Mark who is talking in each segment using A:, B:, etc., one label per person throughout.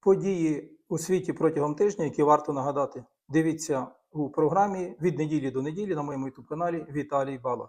A: Події у світі протягом тижня, які варто нагадати. Дивіться у програмі від неділі до неділі на моєму youtube каналі Віталій Бала.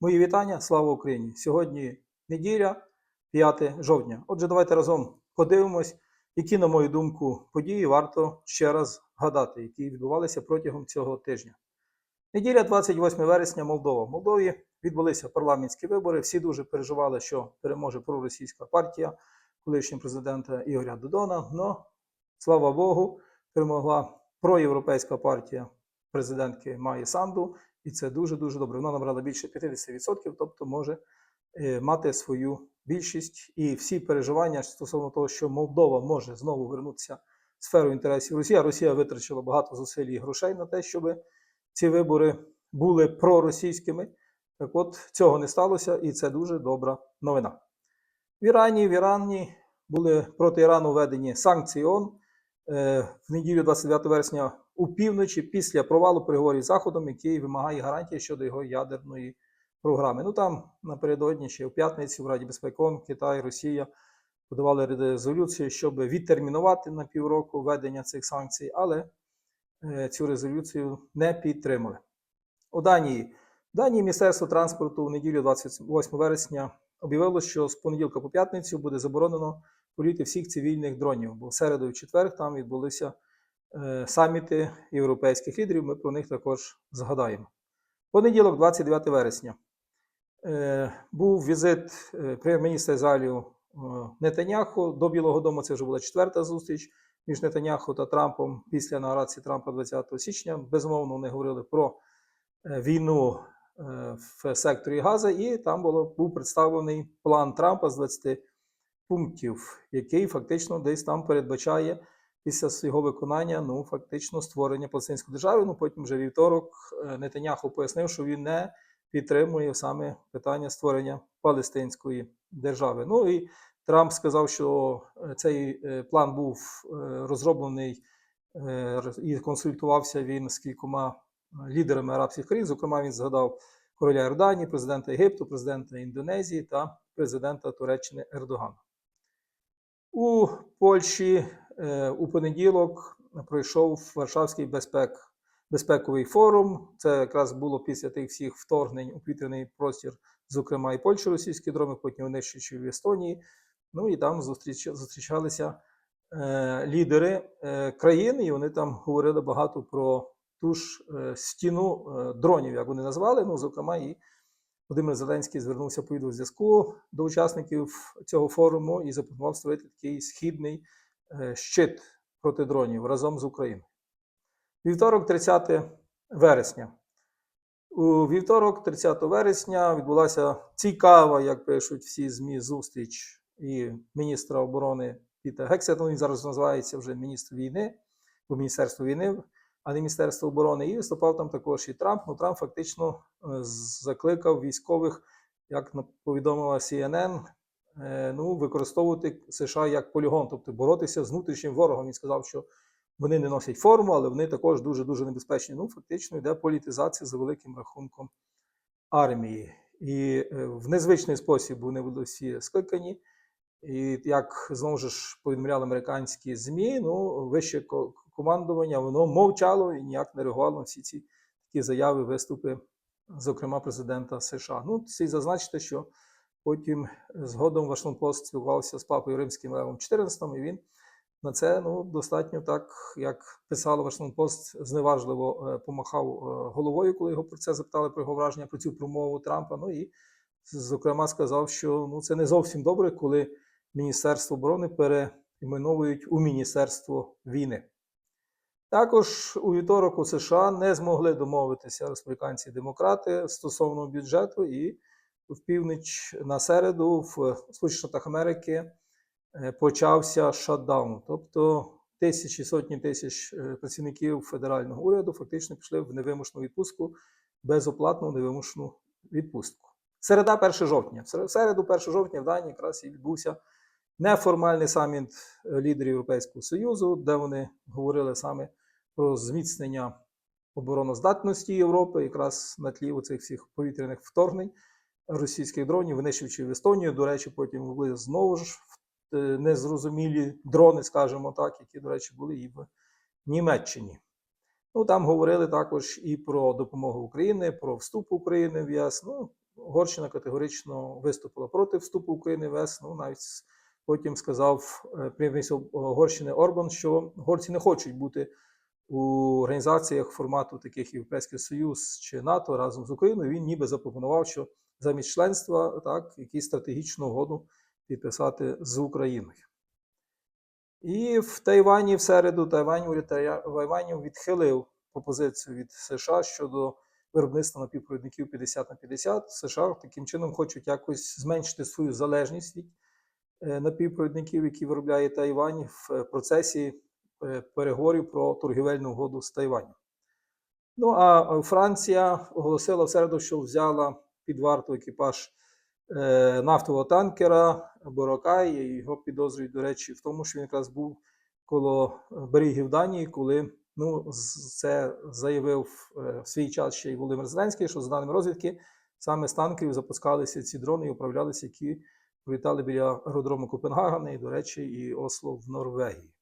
A: Мої вітання, слава Україні! Сьогодні неділя, 5 жовтня. Отже, давайте разом подивимось, які, на мою думку, події варто ще раз гадати, які відбувалися протягом цього тижня. Неділя 28 вересня, Молдова. В Молдові відбулися парламентські вибори. Всі дуже переживали, що переможе проросійська партія колишнього президента Ігоря Додона. Но, слава Богу, перемогла проєвропейська партія президентки Майї Санду, і це дуже-дуже добре. Вона набрала більше 50%, тобто може е, мати свою більшість. І всі переживання стосовно того, що Молдова може знову вернутися в сферу інтересів Росії. Росія витрачила багато зусиль і грошей на те, щоб ці вибори були проросійськими. Так от цього не сталося, і це дуже добра новина. В Ірані, в Ірані були проти Ірану введені санкції ООН е, в неділю 29 вересня у півночі після провалу переговорів з Заходом, який вимагає гарантії щодо його ядерної програми. Ну там напередодні ще в п'ятницю в Раді безпеки Китай, Росія подавали резолюцію, щоб відтермінувати на півроку введення цих санкцій, але е, цю резолюцію не підтримали. У Данії Данії Міністерство транспорту в неділю 28 вересня об'явило, що з понеділка по п'ятницю буде заборонено політи всіх цивільних дронів, бо в середу і в четвер там відбулися е, саміти європейських лідерів. Ми про них також згадаємо. Понеділок, 29 вересня, е, був візит е, прем'єр-міністра Ізраїлю Нетаняху до Білого Дому. Це вже була четверта зустріч між Нетаняху та Трампом після інаугурації Трампа 20 січня. Безумовно, вони говорили про війну в секторі Газа, і там було, був представлений план Трампа з 20 пунктів, який фактично десь там передбачає після свого виконання ну, фактично створення палестинської держави. Ну потім вже вівторок е, Нетаняху пояснив, що він не підтримує саме питання створення палестинської держави. Ну і Трамп сказав, що е, цей е, план був е, розроблений е, і консультувався він з кількома е, лідерами арабських країн. Зокрема, він згадав короля Йорданії, президента Єгипту, президента Індонезії та президента Туреччини Ердогана. У Польщі е, у понеділок пройшов Варшавський безпек, безпековий форум. Це якраз було після тих всіх вторгнень у повітряний простір, зокрема і Польщі російські дрони, потім ще в Естонії. Ну і там зустріч, зустрічалися е, лідери е, країн, і вони там говорили багато про ту ж е, стіну е, дронів, як вони назвали. Ну, зокрема, і Володимир Зеленський звернувся по відеозв'язку до учасників цього форуму і запропонував створити такий східний е, щит проти дронів разом з Україною. Вівторок, 30 вересня. У вівторок, 30 вересня, відбулася цікава, як пишуть всі ЗМІ, зустріч і міністра оборони Піта Гексета. Він зараз називається вже міністр війни, бо Міністерство війни, а не Міністерство оборони. І виступав там також і Трамп. Ну, Трамп фактично е, закликав військових, як повідомила CNN, е, ну, використовувати США як полігон, тобто боротися з внутрішнім ворогом. Він сказав, що вони не носять форму, але вони також дуже дуже небезпечні. Ну, фактично йде політизація за великим рахунком армії. І е, в незвичний спосіб вони були всі скликані. І як знову ж повідомляли американські ЗМІ, ну, вище командування воно мовчало і ніяк не реагувало на всі ці такі заяви, виступи, зокрема президента США. Ну, слід зазначити, що потім згодом Вашингтон Пост спілкувався з папою Римським Левом XIV, і він на це ну, достатньо так, як писало Вашингтон Пост, зневажливо е, помахав е, головою, коли його про це запитали про його враження про цю промову Трампа. Ну і зокрема сказав, що ну, це не зовсім добре, коли Міністерство оборони переіменовують у Міністерство війни. Також у вівторок у США не змогли домовитися республіканці і демократи стосовно бюджету, і в північ на середу в Сполучених Штатах Америки е, почався шатдаун. Тобто тисячі, сотні тисяч е, працівників федерального уряду фактично пішли в невимушену відпустку, безоплатну невимушену відпустку. Середа 1 жовтня. В середу 1 жовтня в Данії якраз і відбувся неформальний саміт е, лідерів Європейського Союзу, де вони говорили саме про зміцнення обороноздатності Європи, якраз на тлі оцих всіх повітряних вторгнень російських дронів, винищувачів в Естонію. До речі, потім були знову ж е, незрозумілі дрони, скажімо так, які, до речі, були і в Німеччині. Ну, там говорили також і про допомогу України, про вступ України в ЄС. Ну, Угорщина категорично виступила проти вступу України в ЄС. Ну, навіть потім сказав е, прем'єр-міністр Угорщини Орбан, що угорці не хочуть бути у організаціях формату таких Європейський Союз чи НАТО разом з Україною. Він ніби запропонував, що замість членства так, якусь стратегічну угоду підписати з Україною. І в Тайвані в середу Тайвань відхилив пропозицію від США щодо виробництва напівпровідників 50 на 50. США таким чином хочуть якось зменшити свою залежність від е, напівпровідників, які виробляє Тайвань в процесі переговорів про торгівельну угоду з Тайванем. Ну а е, Франція оголосила в середу, що взяла під варту екіпаж е, нафтового танкера Борокай. Його підозрюють, до речі, в тому, що він якраз був коло е, берегів Данії, коли ну, це заявив е, в свій час ще й Володимир Зеленський, що за даними розвідки, саме з танкерів запускалися ці дрони і управлялися, які прилітали біля аеродрому Копенгагена і, до речі, і Осло в Норвегії.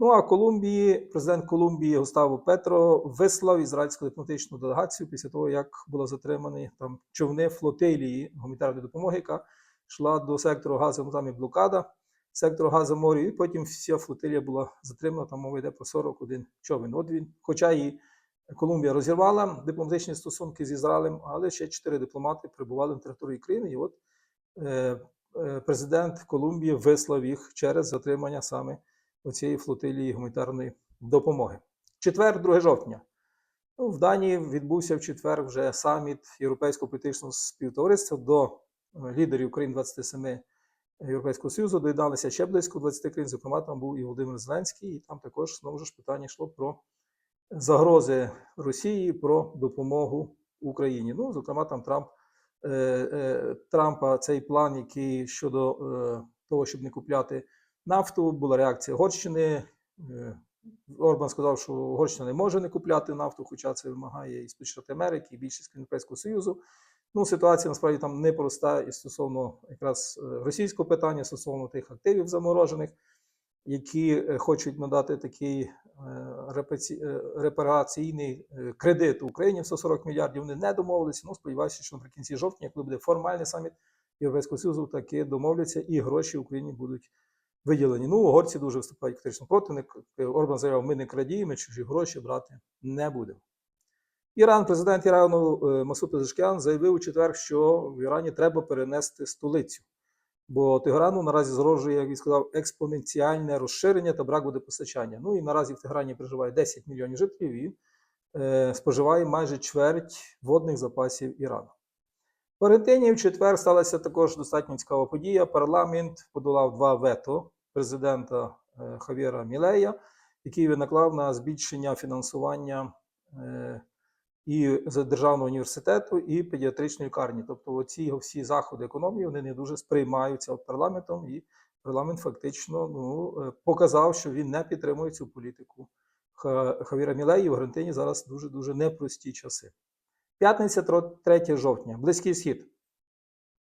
A: Ну а Колумбії, президент Колумбії Густаво Петро вислав ізраїльську дипломатичну делегацію після того, як були затримані там човни флотилії гуманітарної допомоги, яка йшла до сектору Газу, там і блокада сектору Газу моря, і потім вся флотилія була затримана. Там мова йде про 41 човен. От він, хоча і Колумбія розірвала дипломатичні стосунки з Ізраїлем, але ще чотири дипломати прибували на території країни. І от е, е, президент Колумбії вислав їх через затримання саме оцієї флотилії гуманітарної допомоги. Четвер, 2 жовтня. Ну, в Данії відбувся в четвер вже саміт Європейського політичного співтовариства до е, лідерів країн 27 Європейського Союзу. Доєдналися ще близько 20 країн, зокрема, там був і Володимир Зеленський, і там також знову ж питання йшло про загрози Росії, про допомогу Україні. Ну, зокрема, там Трамп е, е, Трампа цей план, який щодо того, щоб не купляти нафту, була реакція Угорщини. Е, Орбан сказав, що Угорщина не може не купляти нафту, хоча це вимагає і Сполучені Америки, і більшість Європейського Союзу. Ну, ситуація насправді там непроста і стосовно якраз е, російського питання, стосовно тих активів заморожених, які е, хочуть надати такий репараційний кредит Україні в 140 мільярдів. Вони не домовилися. Ну, сподіваюся, що наприкінці жовтня, коли буде формальний саміт Європейського Союзу, таки домовляться і гроші Україні будуть виділені. Ну, угорці дуже виступають критично проти. Орбан заявив, ми не крадіємо, чужі гроші брати не будемо. Іран, президент Ірану е, Масуд Пезешкян заявив у четвер, що в Ірані треба перенести столицю. Бо Тегерану наразі загрожує, як він сказав, експоненціальне розширення та брак водопостачання. Ну і наразі в Тегерані проживає 10 мільйонів жителів і е, споживає майже чверть водних запасів Ірану. В Аргентині в четвер сталася також достатньо цікава подія. Парламент подолав два вето президента е, Хавєра Мілея, який він наклав на збільшення фінансування е, і державного університету, і педіатричної лікарні. Тобто, оці його всі заходи економії вони не дуже сприймаються парламентом, і парламент фактично ну, е, показав, що він не підтримує цю політику Ха- Хавіра Мілеї. В Аргентині зараз дуже дуже непрості часи. П'ятниця, 3 жовтня, Близький Схід.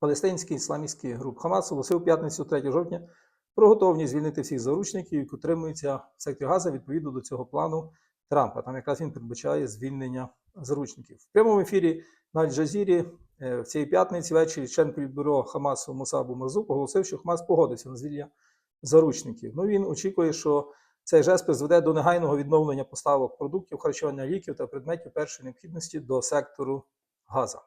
A: Палестинський ісламістський груп Хамас оголосив п'ятницю 3 жовтня про готовність звільнити всіх заручників, які утримуються в секторі Газа відповідно до цього плану Трампа. Там якраз він передбачає звільнення заручників. В прямому ефірі на Аль-Джазірі е, в цій п'ятниці ввечері член політбюро Хамасу Мусабу Марзук оголосив, що Хамас погодився на звільнення заручників. Ну він очікує, що цей жест призведе до негайного відновлення поставок продуктів, харчування ліків та предметів першої необхідності до сектору Газа.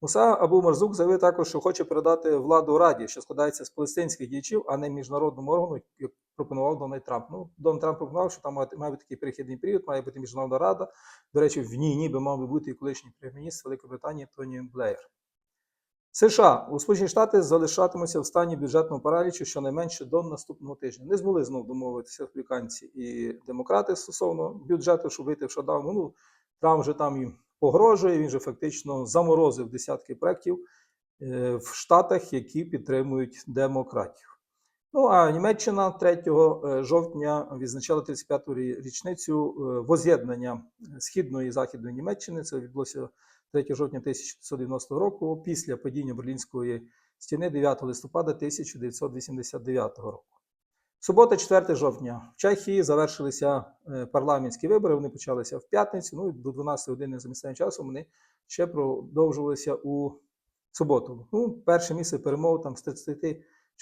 A: Муса Абу Марзук заявив також, що хоче передати владу Раді, що складається з палестинських діячів, а не міжнародному органу, як пропонував Дональд Трамп. Ну, Дональд Трамп пропонував, що там має, має бути такий перехідний період, має бути міжнародна рада. До речі, в ній ніби мав би бути і колишній прем'єр-міністр Великої Британії Тоні Блеєр. США у Сполучені Штати залишатимуться в стані бюджетного паралічу щонайменше до наступного тижня. Не змогли знову домовитися республіканці і демократи стосовно бюджету, щоб вийти в шатдаун. Ну Трамп вже там їм погрожує. Він же фактично заморозив десятки проєктів е, в Штатах, які підтримують демократів. Ну а Німеччина 3 е, жовтня відзначала 35-ту річницю е, воз'єднання східної і західної Німеччини. Це відбулося 3 жовтня 1990 року, після падіння Берлінської стіни 9 листопада 1989 року. Субота, 4 жовтня. В Чехії завершилися е, парламентські вибори. Вони почалися в п'ятницю. Ну і до 12 години за місцевим часом вони ще продовжувалися у суботу. Ну, перше місце перемог там з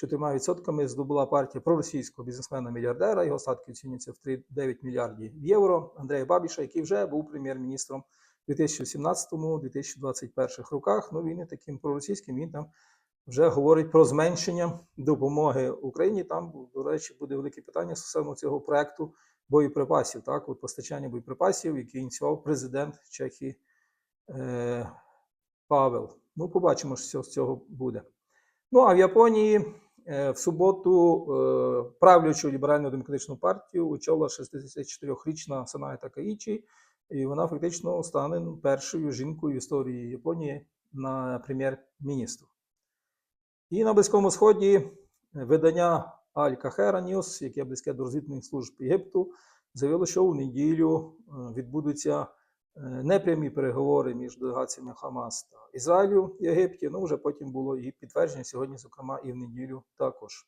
A: 34% здобула партія проросійського бізнесмена-мільярдера. Його статки оцінюються в 3,9 мільярдів євро. Андрія Бабіша, який вже був прем'єр-міністром 2017-2021 роках. Ну, він і таким проросійським, він там вже говорить про зменшення допомоги Україні. Там, до речі, буде велике питання стосовно цього проекту боєприпасів, так, от постачання боєприпасів, який ініціював президент Чехії е, Павел. Ну, побачимо, що з цього буде. Ну, а в Японії е, в суботу е, правлячу ліберально-демократичну партію очолила 64-річна Саная Такаїчі, і вона фактично стане першою жінкою в історії Японії на прем'єр-міністру. І на Близькому Сході видання Аль-Кахера Ньюс, яке близьке до розвідних служб Єгипту, заявило, що у неділю е, відбудуться е, непрямі переговори між делегаціями Хамас та Ізраїлю в Єгипті. Ну, вже потім було і підтвердження сьогодні, зокрема, і в неділю також.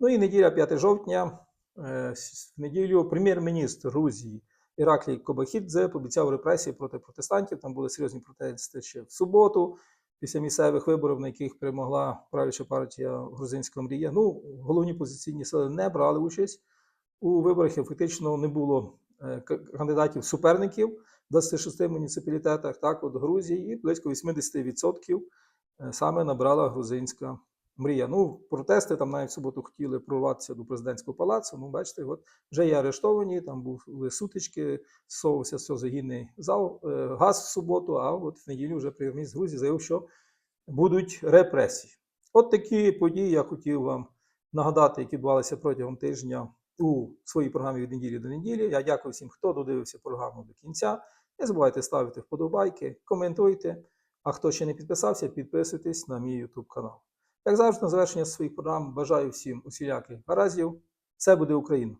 A: Ну і неділя 5 жовтня. е, В неділю прем'єр-міністр Грузії Іраклій Кобахідзе пообіцяв репресії проти протестантів. Там були серйозні протести ще в суботу після місцевих виборів, на яких перемогла правляча партія Грузинська мрія. Ну, головні позиційні сили не брали участь у виборах. І фактично не було е, кандидатів-суперників в 26 муніципалітетах, так, от Грузії, і близько 80% е, саме набрала грузинська мрія. Ну, протести там навіть в суботу хотіли прорватися до президентського палацу. Ну, бачите, от вже є арештовані, там були сутички, зсовувався все загінний зал, е, газ в суботу, а от в неділю вже прем'єр-міністр Грузії заявив, що будуть репресії. От такі події я хотів вам нагадати, які відбувалися протягом тижня у своїй програмі від неділі до неділі. Я дякую всім, хто додивився програму до кінця. Не забувайте ставити вподобайки, коментуйте. А хто ще не підписався, підписуйтесь на мій YouTube канал. Як завжди, на завершення своїх програм бажаю всім усіляких гараздів. Все буде Україна!